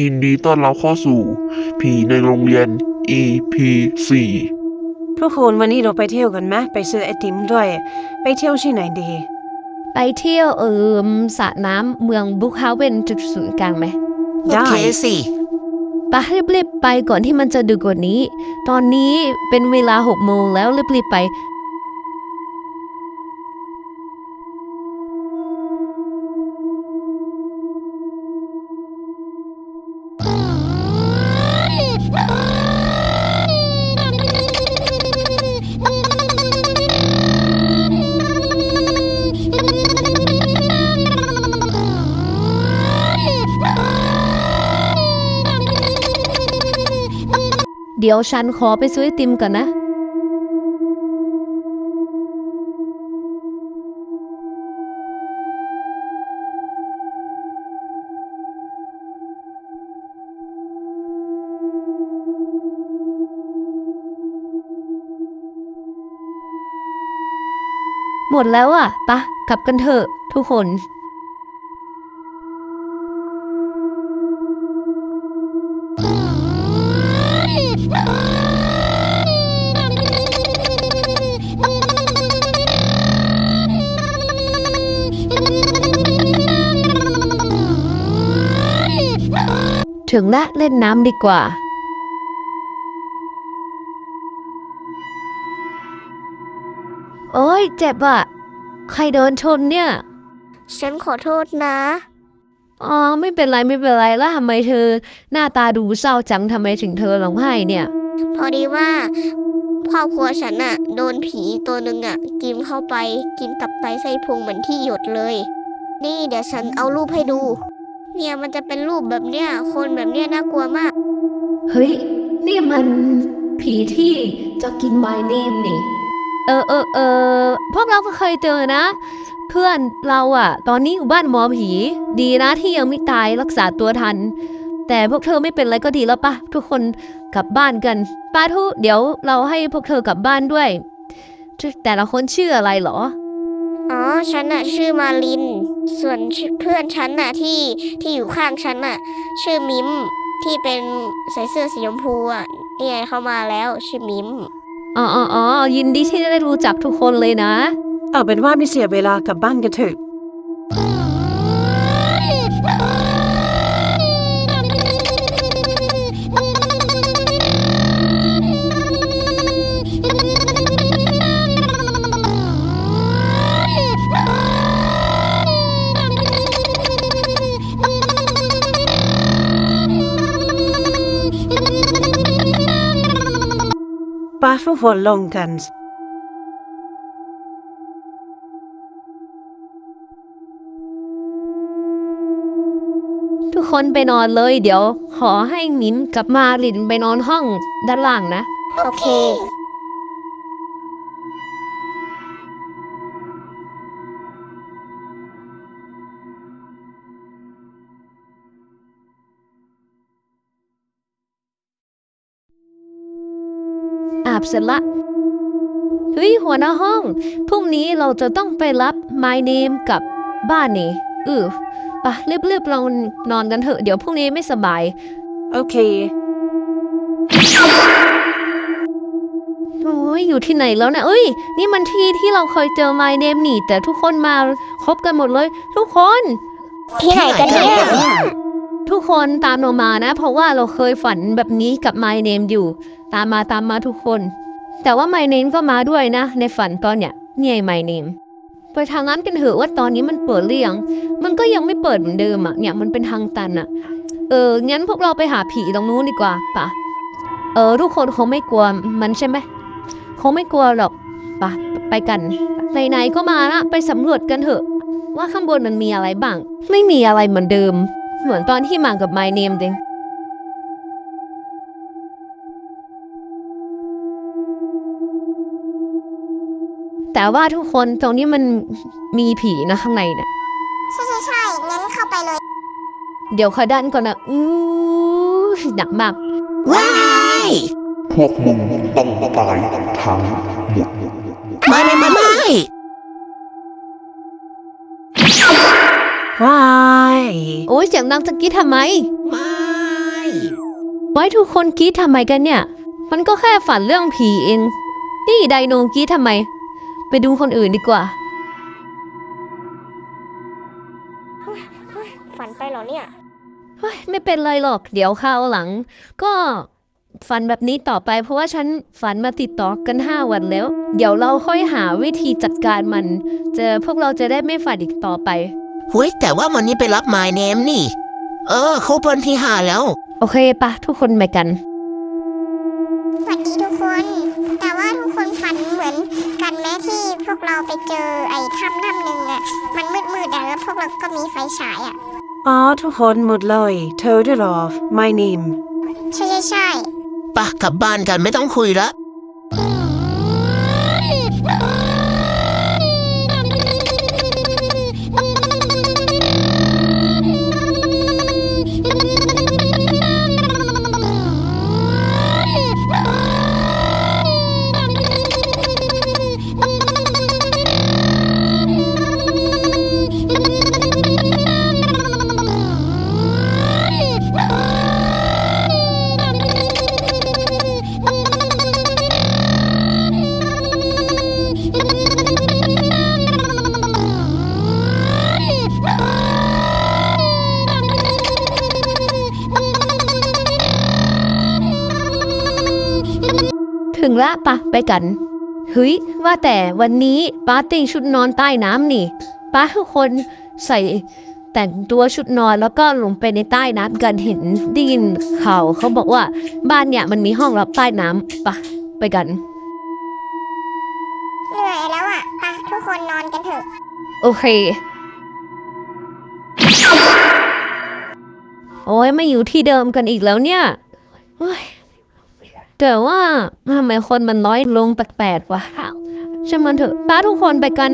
ยินดีต้อนรับเข้าสู่ผีในโรงเรียน EP 4ทุกคนวันนี้เราไปเที่ยวกันไหมไปซื้อไอติมด้วย ไปเที่ยวที่ไหนดี ไปเที่ยวเอิมสระน้ำเมืองบุคฮาเวนจุดศูนย์กลางไหมได้โอเคสิไปรีบๆไปก่อนที่มันจะดึกกว่านี้ ตอนนี้เป็นเวลาหกโมงแล้วรีบๆไป ดี๋ยวฉันขอไปซื้อไอติมก่อนนะ หมดแล้วอะปะกลับกันเถอะทุกคน ถึงละเล่นน้ำดีกว่า โอ้ยเจ็บอะใครโดนชนเนี่ย ฉันขอโทษนะ อ๋อ ไม่เป็นไรไม่เป็นไรแล้วทำไมเธอ หน้าตาดูเศร้าจังทำไมถึงเธอร้องไห้เนี่ย พอดีว่าครอบครัวฉันน่ะโดนผีตัวหนึ่งอะกินเข้าไปกินตับไตไส้พุงเหมือนที่หยดเลย นี่เดี๋ยวฉันเอารูปให้ดู เนี่ยมันจะเป็นรูปแบบเนี้ย คนแบบเนี้ยน่ากลัวมาก เฮ้ย นี่มันผีที่จะกิน my name นี่ เออเออเออพวกเราก็เคยเจอนะ เพื่อนเราอะตอนนี้อยู่บ้านหมอผี ดีนะที่ยังไม่ตายรักษาตัวทัน แต่พวกเธอไม่เป็นไรก็ดีแล้วปะทุกคนกลับบ้านกันป้าทุเดี๋ยวเราให้พวกเธอกลับบ้านด้วย แต่ละคนชื่ออะไรเหรอ อ๋อ ฉันน่ะชื่อมาลิน ส่วนชื่อเพื่อนฉันน่ะที่ที่อยู่ข้างฉันน่ะ ชื่อมิมที่เป็นใส่เสื้อสีชมพูอะเนี่ยเข้ามาแล้วชื่อมิมอ๋ออ๋ออ๋อยินดีที่ได้รู้จักทุกคนเลยนะ เอาเป็นว่าไม่เสียเวลากลับบ้านกันเถอะ ป้าทุกคนลงกันทุกคนไปนอนเลย เดี๋ยว ขอให้มิ้นกับมาลินไปนอนห้องด้านล่างนะ โอเค เสร็จละเฮ้ยหัวหน้าห้อง พรุ่งนี้เราจะต้องไปรับ my name กับบ้านนี่เออปะรีบๆเรานอนกันเถอะ เดี๋ยวพรุ่งนี้ไม่สบาย โอเค โอ้ยอยู่ที่ไหนแล้วนะเอ้ย นี่มันที่ที่เราเคยเจอ my name นี่ แต่ทุกคนมาครบกันหมดเลย ทุกคน ที่ไหนกันเนี่ย ทุกคนตามเรามานะ เพราะว่าเราเคยฝันแบบนี้กับ my name อยู่ ตามมาตามมาทุกคน แต่ว่า my name ก็มาด้วยนะ ในฝันตอนเนี้ยเนี่ย my name ไปทางนั้นกันเถอะว่าตอนนี้มันเปิดหรือยังมันก็ยังไม่เปิดเหมือนเดิมอะเนี่ยมันเป็นทางตันอะเอองั้นพวกเราไปหาผีตรงนู้นดีกว่าปะเออทุกคนคงไม่กลัวมันใช่ไหมคงไม่กลัวหรอกปะไปกันไหนๆก็มาละไปสำรวจกันเถอะ ว่าข้างบนมันมีอะไรบ้าง ไม่มีอะไรเหมือนเดิม เหมือนตอนที่มากับ My Name จริงแต่ว่าทุกคนตรงนี้มันมีผีนะข้างในเนี่ยใช่ใช่ใช่งั้นเข้าไปเลย เดี๋ยวขอดันก่อนนะอู้หนักมากว้ายพวกมึงต้องตายทั้งหมดไม่ไม่ไม่ไม่ ว้าย โอ้ยเสียงดังตะกี้ทำไม ไม่ไว้ทุกคนกรีดทำไมกันเนี่ย มันก็แค่ฝันเรื่องผีเอง นี่ไดโนกรีดทำไม ไปดูคนอื่นดีกว่า ฝันไปเหรอเนี่ยเฮ้ยไม่เป็นไรหรอก เดี๋ยวคราวหลัง ก็ฝันแบบนี้ต่อไป เพราะว่าฉันฝันมาติดต่อกันห้าวันแล้ว เดี๋ยวเราค่อยหาวิธีจัดการมัน เจอพวกเราจะได้ไม่ฝันอีกต่อไป หุยแต่ว่าวันนี้ไปรับ My Name นี่ เออเขาเป็นที่ห้าแล้ว โอเคปะทุกคนไปกัน สวัสดีทุกคน แต่ว่าทุกคนฝันเหมือนกันแม้ที่พวกเราไปเจอไอ้ถ้ำถ้ำหนึ่งอะมันมืดมืดๆอะแล้วพวกเราก็มีไฟฉายอะอ๋อทุกคนหมดเลยเธอด้วยเหรอ my name ใช่ใช่ใช่ ปะกลับบ้านกันไม่ต้องคุยละ ละปะไปกันเฮ้ยว่าแต่วันนี้ปาร์ตี้ชุดนอนใต้น้ำนี่ป้าทุกคนใส่แต่งตัวชุดนอนแล้วก็ลงไปในใต้น้ำกันเห็นได้ยินข่าวเขาบอกว่าบ้านเนี่ยมันมีห้องรับใต้น้ำปะไปกันเหนื่อยแล้วอะไปทุกคนนอนกันเถอะ โอเค โอ้ยไม่อยู่ที่เดิมกันอีกแล้วเนี่ยเฮ้ย แต่ว่าทำไมคนมันน้อยลงแปลกๆวะช่างมันเถอะป้าทุกคนไปกัน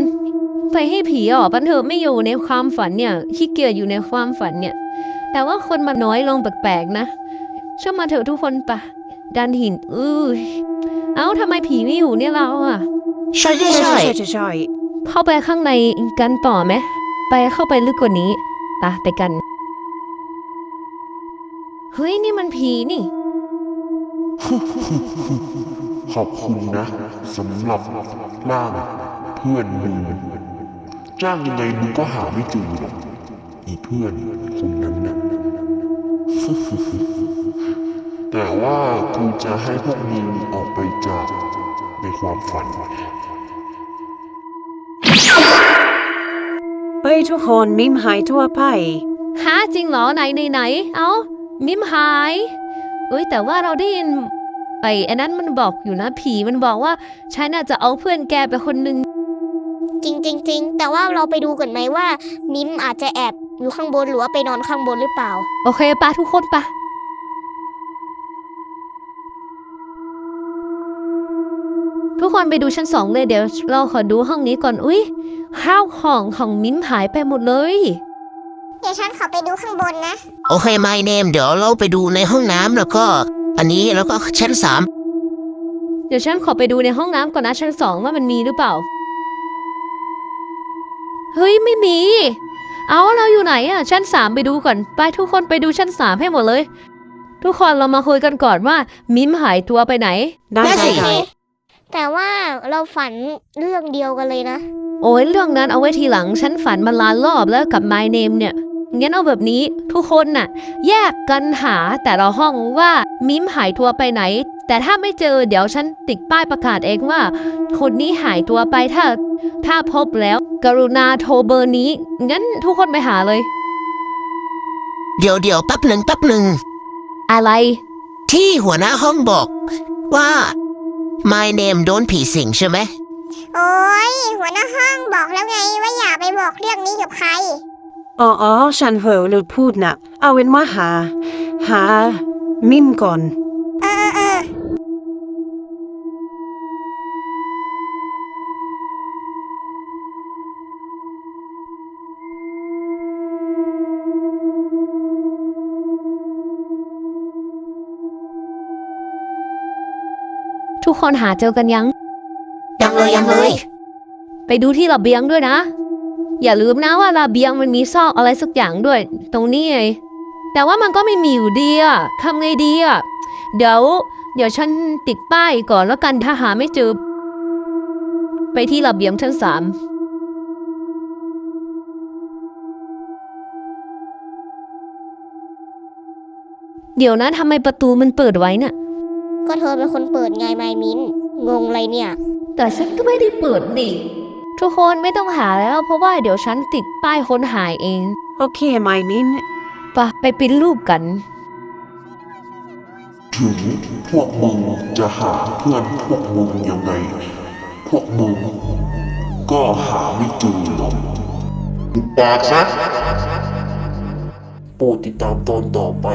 ไปให้ผีออกปันเถอะไม่อยู่ในความฝันเนี่ยขี้เกียจอยู่ในความฝันเนี่ย แต่ว่าคนมันน้อยลงแปลกๆนะช่างมันเถอะทุกคนปะดันหินอื้อเอ้าทำไมผีไม่อยู่เนี่ยเราอะใช่ใช่ใช่ใช่ใช่ใช่เข้าไปข้างในกันต่อไหมไปเข้าไปลึกกว่านี้ปะไปกัน เฮ้ยนี่มันผีนี่ ขอบคุณนะสำหรับร่างเพื่อนมึงจ้างยังไงมึงก็หาไม่เจอหรอกอีเพื่อนคนนั้นนะแต่ว่ากูจะให้พวกมึงออกไปจากในความฝันไปทุกคนมิมหายตัวไปหาจริงเหรอไหนไหนไหน เอามิมหาย เอ้ยแต่ว่าเราได้ยินไอ้อันนั้นมันบอกอยู่นะผีมันบอกว่าฉันน่าจะเอาเพื่อนแกไปคนหนึ่งจริงจริงจริงแต่ว่าเราไปดูกันไหมว่า มิมอาจจะแอบอยู่ข้างบนหรือว่าไปนอนข้างบนหรือเปล่า โอเคปะทุกคนปะทุกคนไปดูชั้นสองเลยเดี๋ยวเราขอดูห้องนี้ก่อนอุ้ยข้าวของของมิมหายไปหมดเลย เดี๋ยวฉันขอไปดูข้างบนนะ โอเค My Name เดี๋ยวเราไปดูในห้องน้ำแล้วก็ อันนี้แล้วก็ชั้นสามเดี๋ยวฉันขอไปดูในห้องน้ำก่อนนะชั้นสองว่ามันมีหรือเปล่า เฮ้ยไม่มี เอาเราอยู่ไหนอะชั้นสามไปดูก่อนไปทุกคนไปดูชั้นสามให้หมดเลย ทุกคนเรามาคุยกันก่อนว่า มิมหายตัวไปไหน ได้ได้ได้แต่ว่าเราฝันเรื่องเดียวกันเลยนะ โอ้ยเรื่องนั้นเอาไว้ทีหลังฉันฝันมาล้านรอบแล้วกับ My Name เนี่ย งั้นเอาแบบนี้ทุกคนน่ะ แยกกันหาแต่ละห้องว่ามิมหายตัวไปไหน แต่ถ้าไม่เจอเดี๋ยวฉันติดป้ายประกาศเองว่า คนนี้หายตัวไปถ้า ถ้าพบแล้ว กรุณาโทรเบอร์นี้ งั้นทุกคนไปหาเลย เดี๋ยวเดี๋ยวแป๊บหนึ่งแป๊บหนึ่งอะไร ที่หัวหน้าห้องบอกว่า My Name โดนผีสิงใช่ไหม โอ้ยหัวหน้าห้องบอกแล้วไงว่าอย่าไปบอกเรื่องนี้กับใคร อ๋ออ๋อฉันเผลอหรือพูดนะเอาเป็นว่าหา หามิมก่อน เออเออเออทุกคนหาเจอกันยัง ยังเลยยังเลย ไปดูที่ระเบียงด้วยนะ อย่าลืมนะว่าระเบียงมันมีซอกอะไรสักอย่างด้วย ตรงนี้ไงแต่ว่ามันก็ไม่มีอยู่ดีอะทำไงดีอะเดี๋ยว เดี๋ยวฉันติดป้ายก่อนแล้วกันถ้าหาไม่เจอไปที่ระเบียงชั้นสามเดี๋ยวนะทำไมประตูมันเปิดไว้น่ะ ก็เธอเป็นคนเปิดไงไมมินงงอะไรเนี่ย แต่ฉันก็ไม่ได้เปิดดิ ทุกคนไม่ต้องหาแล้ว เพราะว่าเดี๋ยวฉันติดป้ายค้นหาเอง โอเคไมนินไปะไปปริ้นรูปกัน ถึงพวกมึงจะหาเพื่อนพวกมึงยังไง พวกมึงก็หาไม่เจอหรอกปากซะโปรดติดตามตอนต่อไป